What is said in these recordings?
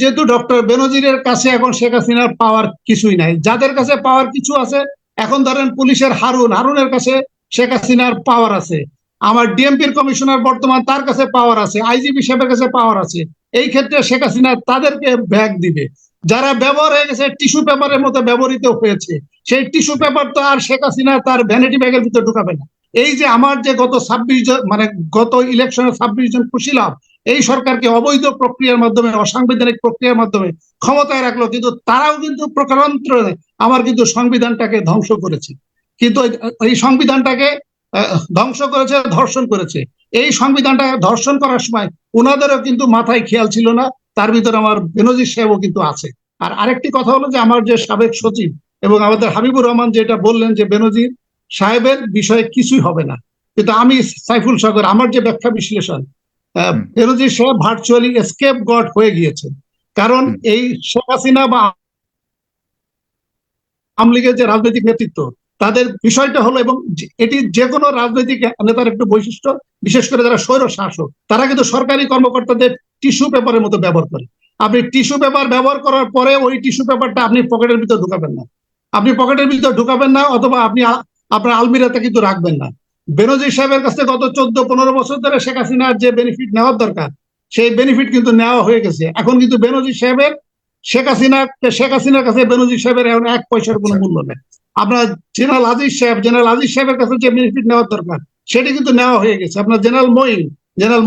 যেহেতু ডক্টর বেনজিরের কাছে এখন শেখ হাসিনার পাওয়ার কিছুই নাই। যাদের কাছে পাওয়ার কিছু আছে, এখন ধরেন পুলিশের হারুন, হারুনের কাছে শেখ হাসিনার পাওয়ার আছে। আমার ডিএমপির কমিশনার বর্তমান তার কাছে পাওয়ার আছে, আইজিপি সাহেবের কাছে পাওয়ার আছে। এই ক্ষেত্রে শেখ হাসিনা তাদেরকে ব্যাগ দিবে। যারা ব্যবহার হয়ে গেছে, টিস্যু পেপারের মতো ব্যবহৃত হয়েছে, সেই টিস্যু পেপার তো আর শেখ হাসিনা তার ভ্যানিটি ব্যাগের ভিতরে ঢুকাবে না। এই যে আমার যে গত ছাব্বিশ জন মানে গত ইলেকশনে ছাব্বিশ জন খুশি লাভ এই সরকারকে অবৈধ প্রক্রিয়ার মাধ্যমে, অসাংবিধানিক প্রক্রিয়ার মাধ্যমে ক্ষমতায় রাখল, কিন্তু তারাও কিন্তু প্রকারান্তরে আমার কিন্তু সংবিধানটাকে ধ্বংস করেছে। কিন্তু এই- সংবিধানটাকে ধ্বংস করেছে, ধর্ষণ করেছে। এই সংবিধানটা ধর্ষণ করার সময় ওনাদেরও কিন্তু মাথায় খেয়াল ছিল না, তার ভিতরে আমার বেনজির সাহেবও কিন্তু আছে। আর আরেকটি কথা হলো যে, আমার যে সাবেক সচিব এবং আমাদের হাবিবুর রহমান যেটা বললেন যে বেনজির সাহেবের বিষয়ে কিছুই হবে না। কিন্তু আমি সাইফুল সাগর, আমার যে ব্যাখ্যা বিশ্লেষণ হুম। সাহেব ভার্চুয়ালি এসকেপ গড হয়ে গিয়েছেন কারণ এই শেখ হাসিনা বা আওয়ামী লীগের যে রাজনৈতিক নেতৃত্ব তাদের বিষয়টা হলো এবং এটি যে কোনো রাজনৈতিক নেতার একটু বৈশিষ্ট্য বিশেষ করে যারা স্বৈর শাসক তারা কিন্তু সরকারি কর্মকর্তাদের টিস্যু পেপারের মতো ব্যবহার করে। আপনি টিস্যু পেপার ব্যবহার করার পরে ওই টিস্যু পেপারটা আপনি পকেটের ভিতর ঢুকাবেন না। আপনি পকেটের ভিতরে ঢুকাবেন না অথবা আপনি আপনার আলমিরাতে কিন্তু রাখবেন না। বেনজির সাহেবের কাছে গত চোদ্দ, পনেরো বছর ধরে শেখ হাসিনার যে বেনিফিট নেওয়ার দরকার, সেই বেনিফিট কিন্তু নেওয়া হয়ে গেছে। এখন কিন্তু বেনজির সাহেবের, শেখ হাসিনা শেখ হাসিনার কাছে বেনজির সাহেবের এখন এক পয়সার কোনো। মূল্য নেই। আপনার জেনারেল আজিজ সাহেব, জেনারেল আজিজ সাহেবের কাছে যে বেনিফিট নেওয়ার দরকার, সেটি কিন্তু নেওয়া হয়ে গেছে। আপনার জেনারেল মঈন, জেনারেল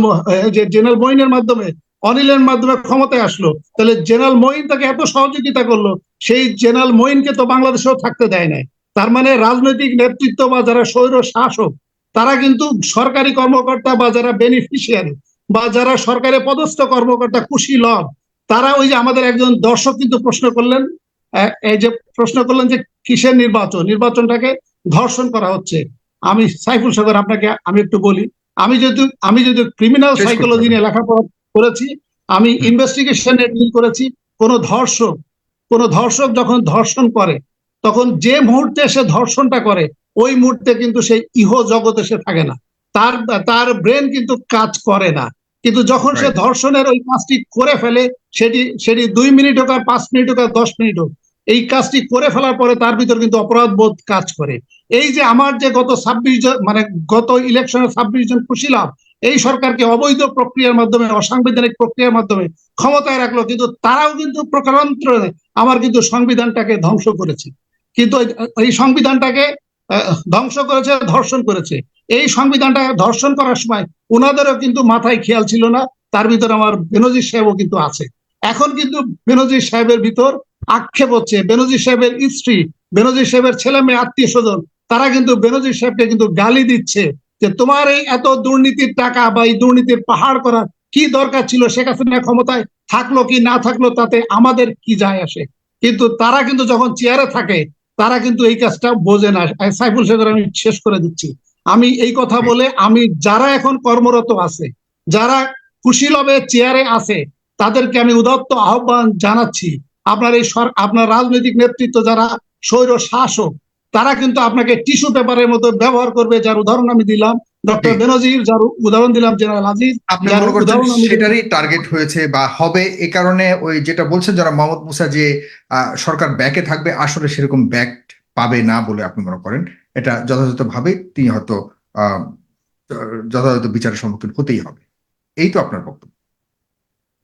যে জেনারেল মঈনের মাধ্যমে, অনিলের মাধ্যমে ক্ষমতায় আসলো, তাহলে জেনারেল মঈন তাকে এত সহযোগিতা করল, সেই জেনারেল মঈনকে তো বাংলাদেশেও থাকতে দেয় নাই। তার মানে রাজনৈতিক নেতৃত্ব বা যারা স্বৈর শাসক তারা কিন্তু সরকারি কর্মকর্তা বা যারা বেনিফিশিয়ারি বা যারা সরকারি পদস্থ কর্মকর্তা খুশি লভ তারা ওই যে আমাদের একজন দর্শক কিন্তু প্রশ্ন করলেন এই যে প্রশ্ন করলেন যে কিসের নির্বাচন? নির্বাচনটাকে ধর্ষণ করা হচ্ছে। আমি সাইফুল সাগর আপনাকে আমি একটু বলি আমি যদি আমি যদি ক্রিমিনাল সাইকোলজি নিয়ে লেখাপড়া করেছি আমি। ইনভেস্টিগেশন ডিল করেছি কোন ধর্ষক কোন ধর্ষক যখন ধর্ষণ করে তখন যে মুহূর্তে সে ধর্ষণটা করে ওই মুহূর্তে কিন্তু সেই ইহ জগতে সে থাকে না। তার তার ব্রেন কিন্তু কাজ করে না। কিন্তু যখন সে ধর্ষণের ওই কাজটি করে ফেলে সেটি সেটি দুই মিনিট হোক আর পাঁচ মিনিট হোক আর দশ মিনিট হোক এই কাজটি করে ফেলার পরে তার ভিতর কিন্তু অপরাধ বোধ কাজ করে। এই যে আমার যে গত ছাব্বিশ জন মানে গত ইলেকশনে ছাব্বিশ জন খুশি লাভ এই সরকারকে অবৈধ প্রক্রিয়ার মাধ্যমে অসাংবিধানিক প্রক্রিয়ার মাধ্যমে ক্ষমতায় রাখল কিন্তু তারাও কিন্তু প্রকারান্তরে আমার কিন্তু সংবিধানটাকে ধ্বংস করেছে। কিন্তু এই- সংবিধানটাকে ধ্বংস করেছে, ধর্ষণ করেছে। এই সংবিধানটা ধর্ষণ করার সময় ওনাদেরও কিন্তু মাথায় খেয়াল ছিল না, তার ভিতর আমার বেনজির সাহেবও কিন্তু আছে। এখন কিন্তু বেনজির সাহেবের ভিতর আক্ষেপ হচ্ছে। বেনজির সাহেবের স্ত্রী, বেনজির সাহেবের ছেলে মেয়ে, আত্মীয় স্বজন, তারা কিন্তু বেনজির সাহেবকে কিন্তু গালি দিচ্ছে যে, তোমার এই এত দুর্নীতির টাকা বা এই দুর্নীতির পাহাড় করার কি দরকার ছিল? শেখ হাসিনা ক্ষমতায় থাকল কি না থাকল? তাতে আমাদের কি যায় আসে? কিন্তু তারা কিন্তু যখন চেয়ারে থাকে তারা কিন্তু এই কাজটা বোঝে না। সাইফুল সাগর আমি শেষ করে দিচ্ছি। আমি এই কথা বলে আমি যারা এখন কর্মরত আছে যারা খুশি লবে চেয়ারে আছে তাদেরকে আমি উদত্ত আহ্বান জানাচ্ছি। আপনার এই আপনার রাজনৈতিক নেতৃত্ব যারা স্বৈর শাসক তারা কিন্তু আপনাকে টিস্যু পেপারের মতো ব্যবহার করবে যার উদাহরণ আমি দিলাম। ডক্টর। বেনজির যার উদাহরণ দিলাম জেনারেল আজিজ সেটারই টার্গেট হয়েছে বা হবে এ কারণে ওই যেটা বলছেন যারা মোহাম্মদ মুসা যে সরকার ব্যাকে থাকবে আসলে সেরকম ব্যাক পাবে না বলে আপনি মনে করেন। এটা যথাযথভাবে তিনি হয়তো যথাযথ বিচারের সম্মুখীন হতেই হবে। এই তো আপনার বক্তব্য।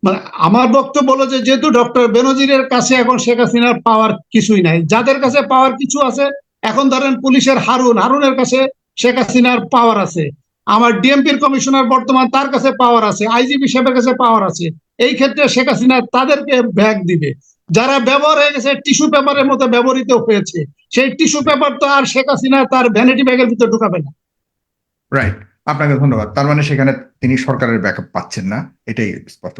মানে আমার বক্তব্য হলো যে যেহেতু ডক্টর বেনজিরের কাছে এখন শেখ হাসিনার পাওয়ার কিছুই নাই যাদের কাছে পাওয়ার কিছু আছে এখন ধরেন পুলিশের হারুন হারুনের কাছে শেখ হাসিনার পাওয়ার আছে। আমার ডিএমপির কমিশনার বর্তমান তার কাছে পাওয়ার আছে আইজিপি সাহেবের কাছে পাওয়ার আছে। এই ক্ষেত্রে শেখ হাসিনা তাদেরকে ব্যাগ দিবে। যারা ব্যবহার হয়ে গেছে টিস্যু পেপারের মতো ব্যবহৃত হয়েছে সেই টিস্যু পেপার তো আর শেখ হাসিনা তার ভ্যানিটি ব্যাগের ভিতরে ঢুকাবে না। রাইট আপনাকে ধন্যবাদ। তার মানে সেখানে তিনি সরকারের ব্যাকআপ পাচ্ছেন না এটাই স্পষ্ট